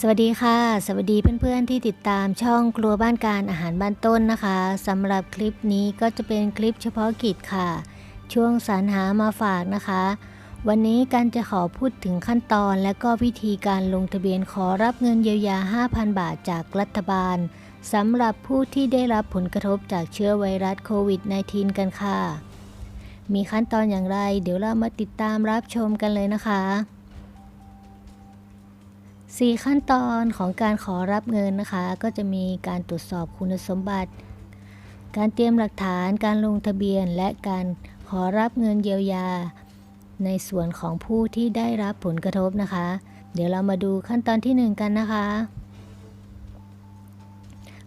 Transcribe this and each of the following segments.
สวัสดีค่ะ สวัสดีเพื่อนๆที่ติดตามช่องครัวบ้านการอาหารบ้านต้นนะคะสำหรับคลิปนี้ก็จะเป็นคลิปเฉพาะกิจค่ะ ช่วงสรรหามาฝากนะคะ วันนี้กันจะขอพูดถึงขั้นตอนและก็วิธีการลงทะเบียนขอรับเงินเยียวยา 5,000 บาทจากรัฐบาลสำหรับผู้ที่ได้รับผลกระทบจากเชื้อไวรัสโควิด -19 กันค่ะ มีขั้นตอนอย่างไร เดี๋ยวเรามาติดตามรับชมกันเลยนะคะ 4 ขั้นตอนของการขอรับเงินนะคะ ก็จะมีการตรวจสอบคุณสมบัติ การเตรียมหลักฐานการลงทะเบียน และการขอรับเงินเยียวยา ในส่วนของผู้ที่ได้รับผลกระทบนะคะ เดี๋ยวเรามาดูขั้นตอนที่ 1 กันนะคะ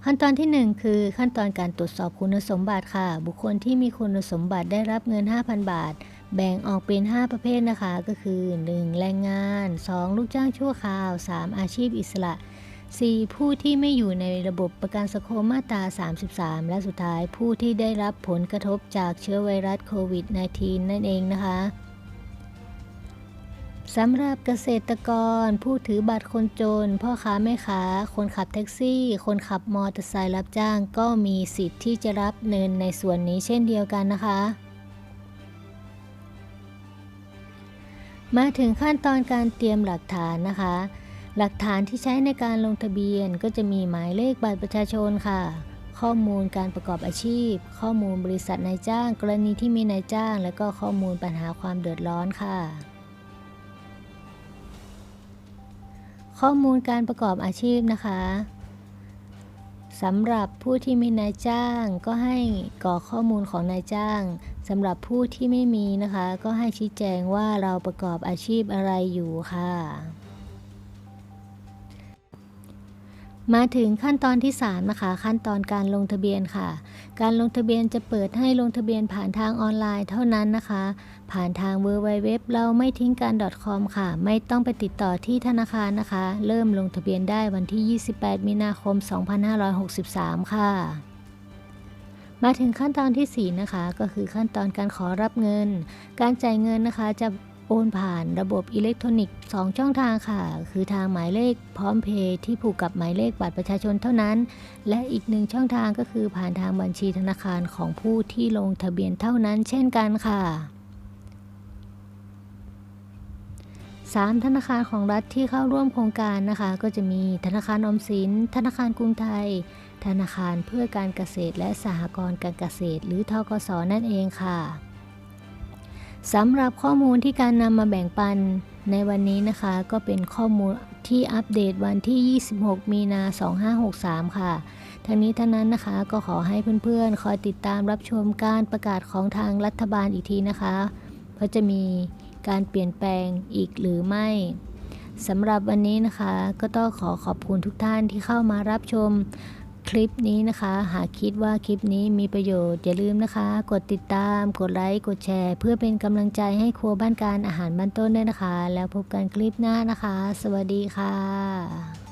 ขั้นตอนที่ 1 คือขั้นตอนการตรวจสอบคุณสมบัติค่ะ บุคคลที่มีคุณสมบัติได้รับเงิน 5,000 บาท แบ่งออกเป็น 5 ประเภทนะคะ ก็คือ 1. แรงงาน 2. ลูกจ้างชั่วคราว 3. อาชีพอิสระ 4. ผู้ที่ไม่อยู่ในระบบประกันสังคมมาตรา 33 และสุดท้ายผู้ที่ได้รับผลกระทบจากเชื้อไวรัสโควิด -19 นั่นเองนะคะสำหรับเกษตรกร ผู้ถือบัตรคนจน พ่อค้าแม่ค้า คนขับแท็กซี่ คนขับมอเตอร์ไซค์รับจ้าง ก็มีสิทธิ์ที่จะรับเงินในส่วนนี้เช่นเดียวกันนะคะ มาถึงขั้นตอนการเตรียมหลักฐานนะคะ หลักฐานที่ใช้ในการลงทะเบียนก็จะมีหมายเลขบัตรประชาชนค่ะ ข้อมูลการประกอบอาชีพ ข้อมูลบริษัทนายจ้าง กรณีที่มีนายจ้าง และก็ข้อมูลปัญหาความเดือดร้อนค่ะ ข้อมูลการประกอบอาชีพนะคะ สำหรับผู้ที่มีนายจ้าง ก็ให้กรอกข้อมูลของนายจ้างสำหรับผู้ที่ไม่มีนะคะ ก็ให้ชี้แจงว่าเราประกอบอาชีพอะไรอยู่ค่ะ มาถึงขั้นตอนที่3นะคะขั้นตอนการลงทะเบียนค่ะ การลงทะเบียนจะเปิดให้ลงทะเบียนผ่านทางออนไลน์เท่านั้นนะคะ ผ่านทาง w w w เราไม่ทิ้งกัน .com ค่ะ ไม่ต้องไปติดต่อที่ธนาคารนะคะ เริ่มลงทะเบียนได้วันที่ 28 มีนาคม 2563 ค่ะ มาถึงขั้นตอนทีสี่4นะคะก็คือขั้นตอนการขอรับเงิน การจ่ายเงินนะคะจะ โอนผ่านระบบอิเล็กทรอนิกส์2ช่องทางค่ะ คือทางหมายเลขพร้อมเพย์ที่ผูกกับหมายเลขบัตรประชาชนเท่านั้น และอีกหนึ่งช่องทางก็คือผ่านทางบัญชีธนาคารของผู้ที่ลงทะเบียนเท่านั้นเช่นกันค่ะ 3 ธนาคารของรัฐที่เข้าร่วมโครงการนะคะ ก็จะมีธนาคารอมสิน ธนาคารกรุงไทย ธนาคารเพื่อการเกษตรและสหกรณ์การเกษตร หรือทกสนั่นเองค่ะ สำหรับข้อมูลที่การนำมาแบ่งปันในวันนี้นะคะก็เป็นข้อมูลที่อัปเดตวันที่ 26 มีนา 2563 ค่ะ ทั้งนี้ทั้งนั้นนะคะก็ขอให้เพื่อนๆ คอยติดตามรับชมการประกาศของทางรัฐบาลอีกทีนะคะ เพราะจะมีการเปลี่ยนแปลงอีกหรือไม่สำหรับวันนี้นะคะ ก็ต้องขอขอบคุณทุกท่านที่เข้ามารับชม คลิปนี้นะคะ หากคิดว่าคลิปนี้มีประโยชน์อย่าลืมนะคะ กดติดตาม กดไลค์ กดแชร์ เพื่อเป็นกำลังใจให้ครัวบ้านการอาหารบ้านต้นด้วยนะคะ แล้วพบกันคลิปหน้านะคะ สวัสดีค่ะ